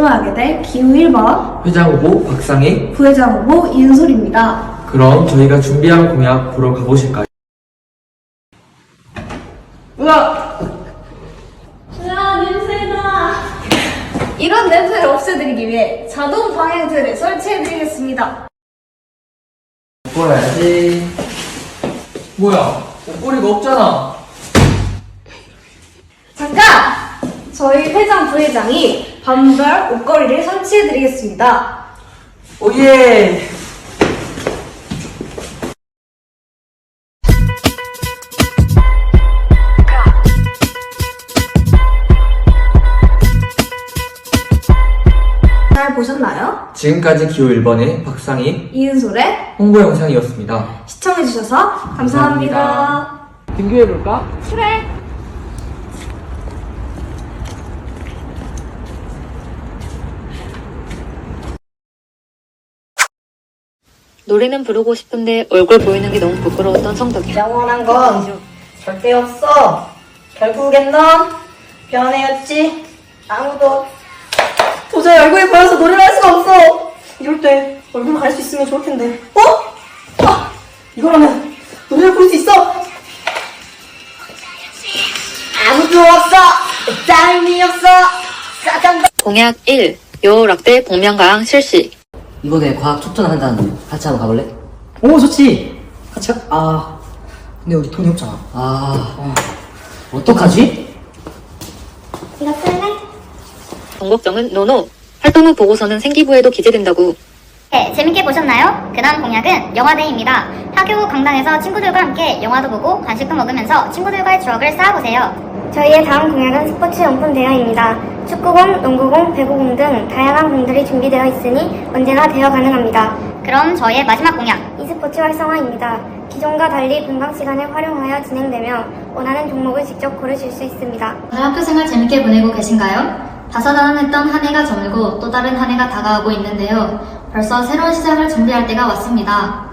참여하게 될 기후 1번 회장 후보 박상희. 부회장 후보 이은솔입니다. 그럼 저희가 준비한 공약 보러 가보실까요? 으아! 야 냄새나. 이런 냄새를 없애드리기 위해 자동 방향제를 설치해드리겠습니다. 바꿔야지. 뭐야? 옷걸이가 없잖아. 저희 회장 부회장이 반별 옷걸이를 설치해드리겠습니다. 오예! 잘 보셨나요? 지금까지 기호 1번의 박상희 이은솔의 홍보 영상이었습니다. 시청해주셔서 감사합니다. 감사합니다. 등교해볼까? 그래. 노래는 부르고 싶은데 얼굴 보이는 게 너무 부끄러웠던 성덕이. 영원한 건 절대 없어. 결국엔 넌 변해였지. 아무도 도저히 얼굴이 보여서 노래를 할 수가 없어. 이럴 때 얼굴 가릴 수 있으면 좋을 텐데. 어? 아, 이거라면 노래를 부를 수 있어. 아무도 없어. 삶이 없어. 사장 공약 1. 요 락대 복면가왕 실시. 이번에 과학 촉전 한다는데 같이 한번 가볼래? 오 좋지 같이 가? 아 근데 우리 돈이 없잖아 아 어. 어떡하지? 이거 쓸래? 동국정은 노노. 활동 후 보고서는 생기부에도 기재된다고. 네, 재밌게 보셨나요? 그다음 공약은 영화데이입니다. 학교 후 강당에서 친구들과 함께 영화도 보고 간식도 먹으면서 친구들과의 추억을 쌓아보세요. 저희의 다음 공약은 스포츠 용품 대여입니다. 축구공, 농구공, 배구공 등 다양한 공들이 준비되어 있으니 언제나 대여 가능합니다. 그럼 저희의 마지막 공약. e스포츠 활성화입니다. 기존과 달리 분방 시간을 활용하여 진행되며 원하는 종목을 직접 고르실 수 있습니다. 다들 학교 생활 재밌게 보내고 계신가요? 다사다난했던 한 해가 저물고 또 다른 한 해가 다가오고 있는데요. 벌써 새로운 시작을 준비할 때가 왔습니다.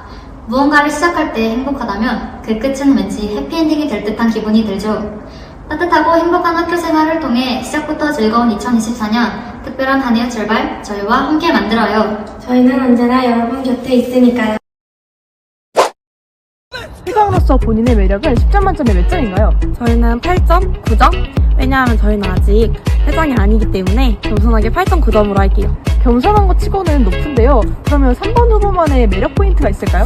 무언가를 시작할 때 행복하다면 그 끝은 왠지 해피엔딩이 될 듯한 기분이 들죠. 따뜻하고 행복한 학교 생활을 통해 시작부터 즐거운 2024년 특별한 한 해의 출발 저희와 함께 만들어요. 저희는 언제나 여러분 곁에 있으니까요. 회장으로서 본인의 매력은 10점 만점에 몇 점인가요? 저희는 8점, 9점? 왜냐하면 저희는 아직 회장이 아니기 때문에 겸손하게 8.9점으로 할게요. 겸손한 것 치고는 높은데요. 그러면 3번 후보만의 매력 포인트가 있을까요?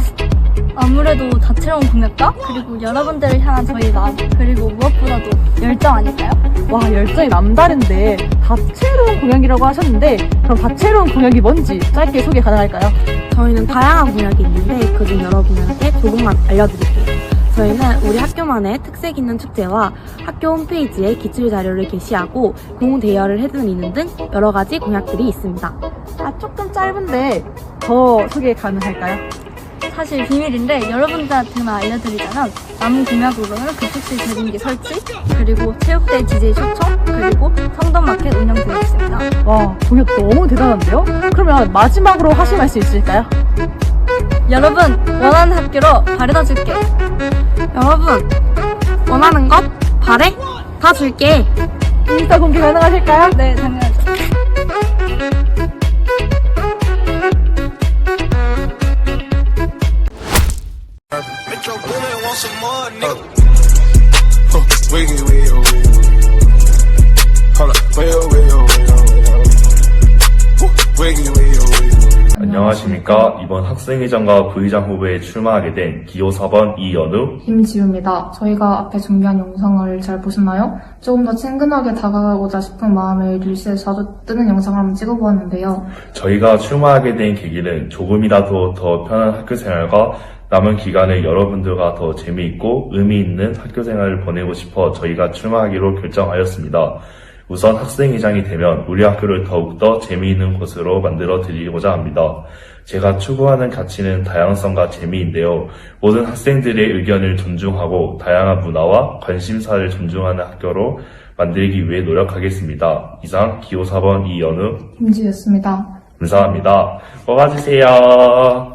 아무래도 다채로운 공약과 그리고 여러분들을 향한 저희 마음 그리고 무엇보다도 열정 아닐까요? 와, 열정이 남다른데 다채로운 공약이라고 하셨는데 그럼 다채로운 공약이 뭔지 짧게 소개 가능할까요? 저희는 다양한 공약이 있는데 그중 여러분한테 조금만 알려드릴게요. 저희는 우리 학교만의 특색 있는 축제와 학교 홈페이지에 기출 자료를 게시하고 공대여를 해드리는 등 여러 가지 공약들이 있습니다. 아, 조금 짧은데 더 소개 가능할까요? 사실 비밀인데 여러분들한테만 알려드리자면 남은 공약으로는 급식실 대분기 설치 그리고 체육대 DJ 초청 그리고 성덕마켓 운영되어 있습니다. 와, 공약 너무 대단한데요? 그러면 마지막으로 하실 말씀 있으실까요? 여러분 원하는 학교로 바래다 줄게. 여러분 원하는 것 바래 다 줄게. 인스타 공개 가능하실까요? 네 당연 wiggy, wiggy, wiggy, wiggy. Hold up, wiggy, wiggy, wiggy, wiggy. Wiggy, wiggy, wiggy. 안녕하십니까. 이번 학생회장과 부의장 후보에 출마하게 된 기호 4번 이연우. 김지우입니다. 저희가 앞에 준비한 영상을 잘 보셨나요? 조금 더 친근하게 다가가고자 싶은 마음에 릴스에 자주 뜨는 영상을 한번 찍어보았는데요. 저희가 출마하게 된 계기는 조금이라도 더 편한 학교 생활과 남은 기간을 여러분들과 더 재미있고 의미 있는 학교 생활을 보내고 싶어 저희가 출마하기로 결정하였습니다. 우선 학생회장이 되면 우리 학교를 더욱더 재미있는 곳으로 만들어 드리고자 합니다. 제가 추구하는 가치는 다양성과 재미인데요. 모든 학생들의 의견을 존중하고 다양한 문화와 관심사를 존중하는 학교로 만들기 위해 노력하겠습니다. 이상 기호 4번 이연우 김지우였습니다. 감사합니다. 뽑아주세요.